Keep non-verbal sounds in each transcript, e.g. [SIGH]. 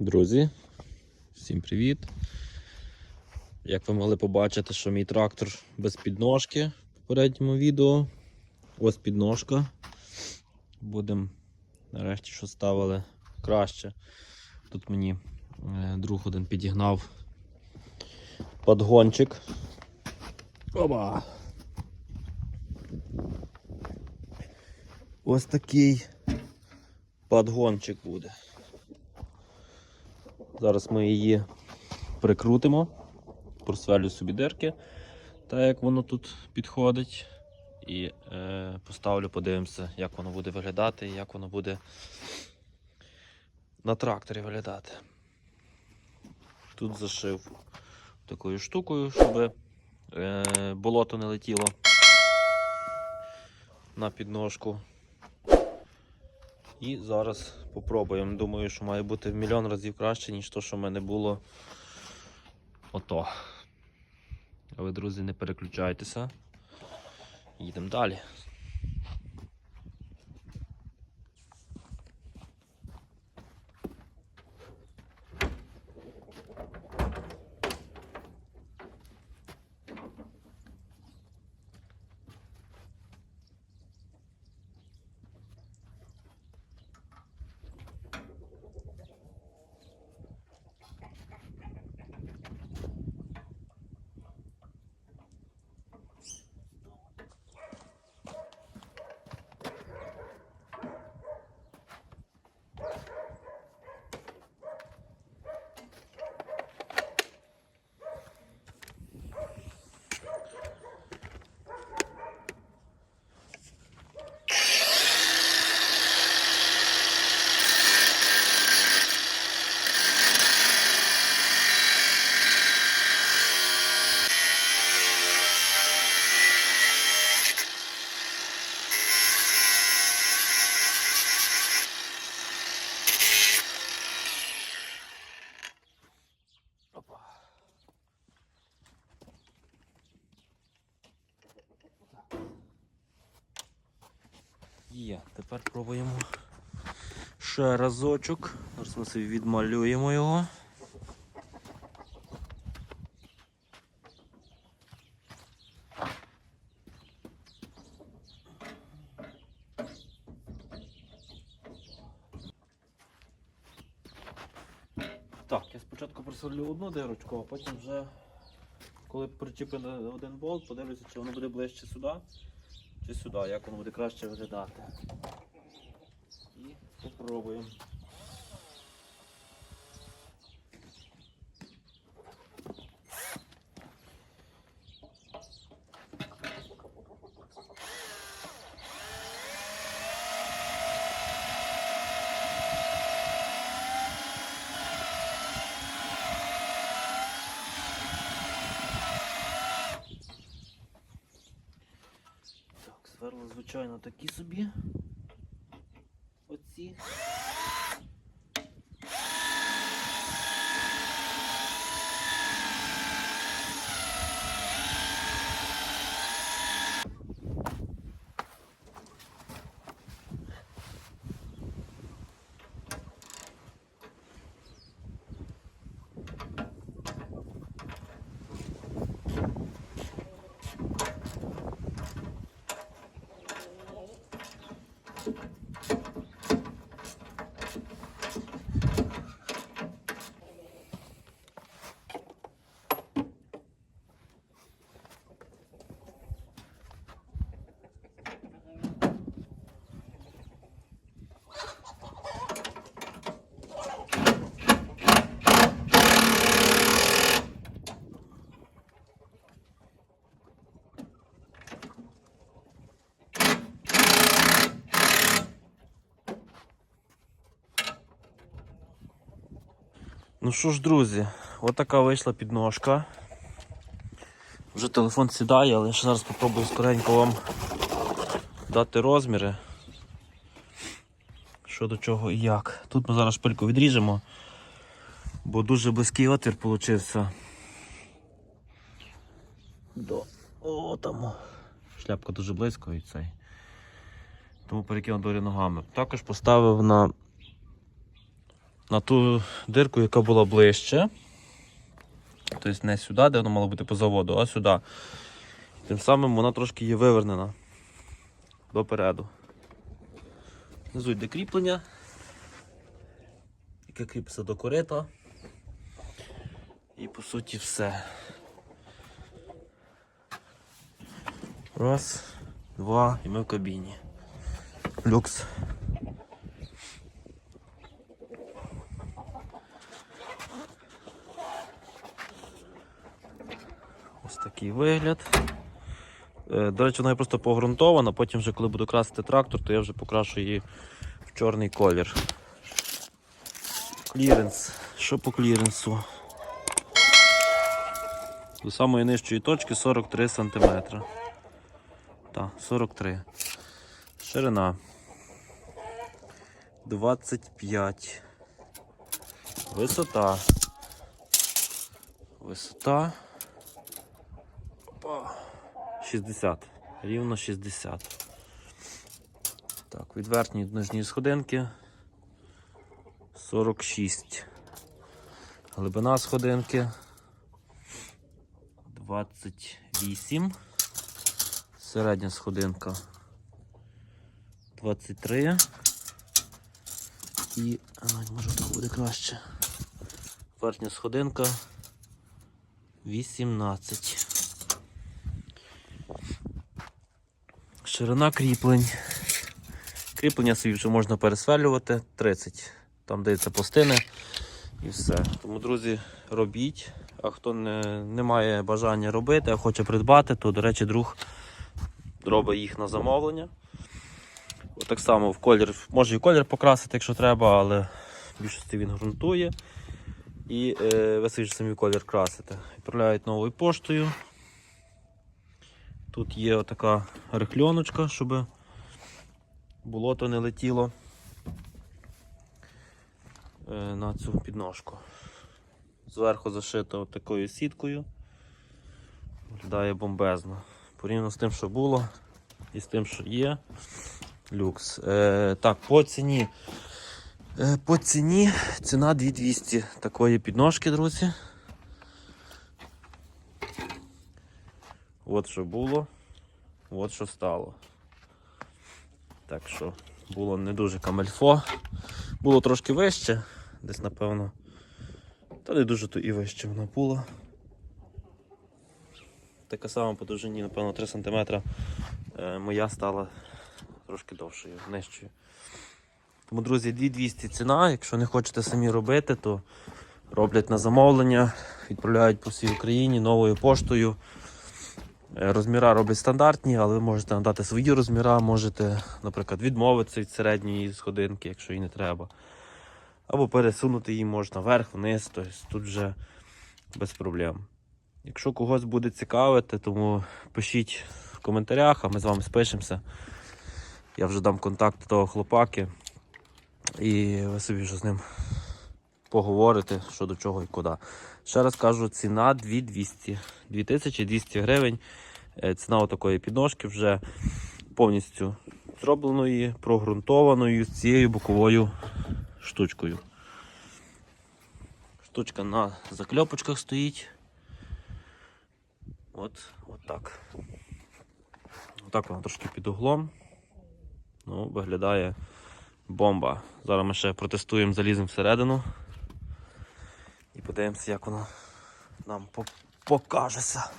Друзі, всім привіт! Як ви могли побачити, що мій трактор без підножки в попередньому відео. Ось підножка. Будемо нарешті, що ставили краще. Тут мені е, друг один підігнав подгончик. Оба! Ось такий подгончик буде. Зараз ми її прикрутимо, просверлю собі дирки, так як воно тут підходить. І е, поставлю, подивимося, як воно буде виглядати і як воно буде на тракторі виглядати. Тут зашив такою штукою, щоб е, болото не летіло на підножку. І зараз попробуємо. Думаю, що має бути в мільйон разів краще, ніж то, що в мене було ото. А ви, друзі, не переключайтеся. Їдемо далі. Є, тепер пробуємо ще разочок. Зараз ми собі відмалюємо його. Так, я спочатку просверлю одну дирочку, а потім вже, коли причіпити один болт, подивлюся, чи воно буде ближче сюди, чи сюди, як воно буде краще виглядати. І попробуємо. Так, сверла, звичайно, такі собі. Оці. Ну що ж, друзі, отака вийшла підножка. Вже телефон сідає, але я ще зараз спробую скоренько вам дати розміри. Що до чого і як. Тут ми зараз шпильку відріжемо, бо дуже близький отвір получився. До о, там. Шляпка дуже близько і цей. Тому перекинув долі ногами. Також поставив на на ту дирку, яка була ближче. Тобто не сюди, де воно мало бути по заводу, а сюди. Тим самим вона трошки є вивернена допереду. Внизу йде кріплення, яке кріпиться до корита. І по суті все. Раз, два, і ми в кабіні. Люкс. Ось такий вигляд. Е, До речі, вона просто погрунтована, потім вже коли буду красити трактор, то я вже покрашу її в чорний колір. Кліренс. Що по кліренсу? До самої нижчої точки 43 см. Так, 43. Ширина 25. Висота. Висота. Опа. 60. Рівно 60. Так, від верхньої до нижньої сходинки 46. Глибина сходинки 28. Середня сходинка 23. І, а, може так буде краще. Верхня сходинка 18. Ширина кріплень. Кріплення собі вже можна пересверлювати 30. Там дається пластини і все. Тому, друзі, робіть. А хто не, не має бажання робити, а хоче придбати, то, до речі, друг робить їх на замовлення. От так само в колір, може і колір покрасити, якщо треба, але в більшості він ґрунтує. І е, ви самі колір красите. Відправляють новою поштою. Тут є отака рихльоночка, щоб болото не летіло е, на цю підножку. Зверху зашито такою сіткою. Виглядає бомбезно. Порівняно з тим, що було, і з тим, що є. Люкс. Е, так, по ціні. Е, по ціні ціна 2200 такої підножки, друзі. От що було, от що стало. Так що було не дуже камельфо. Було трошки вище, десь напевно. Та не дуже то і вище воно було. Така сама по довжині, напевно, 3 см. Е, моя стала трошки довшою, нижчою. Тому, друзі, 2200 ціна. Якщо не хочете самі робити, то роблять на замовлення, відправляють по всій Україні новою поштою. Розміра роблять стандартні, але ви можете надати свої розміра, можете, наприклад, відмовитися від середньої сходинки, якщо їй не треба. Або пересунути її можна вверх, вниз, тобто тут вже без проблем. Якщо когось буде цікавити, тому пишіть в коментарях, а ми з вами спишемося. Я вже дам контакт того хлопаки. І ви собі вже з ним поговорите, що до чого і куди. Ще раз кажу, ціна 2200. 2200 гривень. Е, Ціна отакої підножки вже повністю зробленої, прогрунтованою з цією боковою штучкою. Штучка на закльопочках стоїть. От, от так. Отак вона трошки під углом. Ну, виглядає бомба. Зараз ми ще протестуємо, заліземо всередину. І подивимося, як воно нам по- покажеться.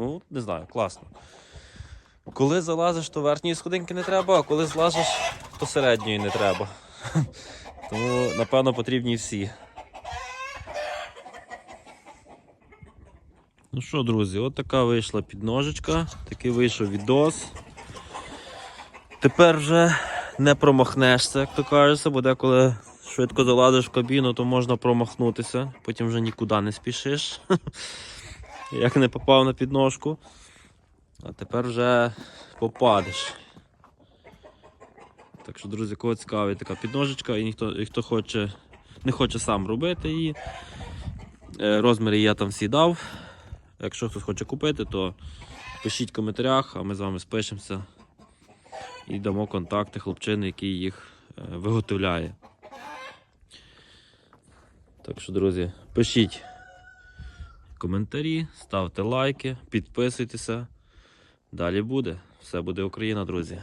Ну, не знаю, класно. Коли залазиш, то верхньої сходинки не треба, а коли злазиш, то середньої не треба. [LAUGHS] Тому, напевно, потрібні всі. Ну що, друзі, от така вийшла підножечка, такий вийшов відос. Тепер вже не промахнешся, як то кажеться, бо деколи швидко залазиш в кабіну, то можна промахнутися, потім вже нікуди не спішиш. [LAUGHS] Як не попав на підножку. А тепер вже попадеш. Так що, друзі, кого цікавить така підножечка, і ніхто, і хто хоче, не хоче сам робити її. Е, Розміри я там всі дав. Якщо хтось хоче купити, то пишіть в коментарях, а ми з вами спишемося і дамо контакти хлопчини, який їх е, виготовляє. Так що, друзі, пишіть коментарі, ставте лайки, підписуйтеся. Далі буде. Все буде Україна, друзі.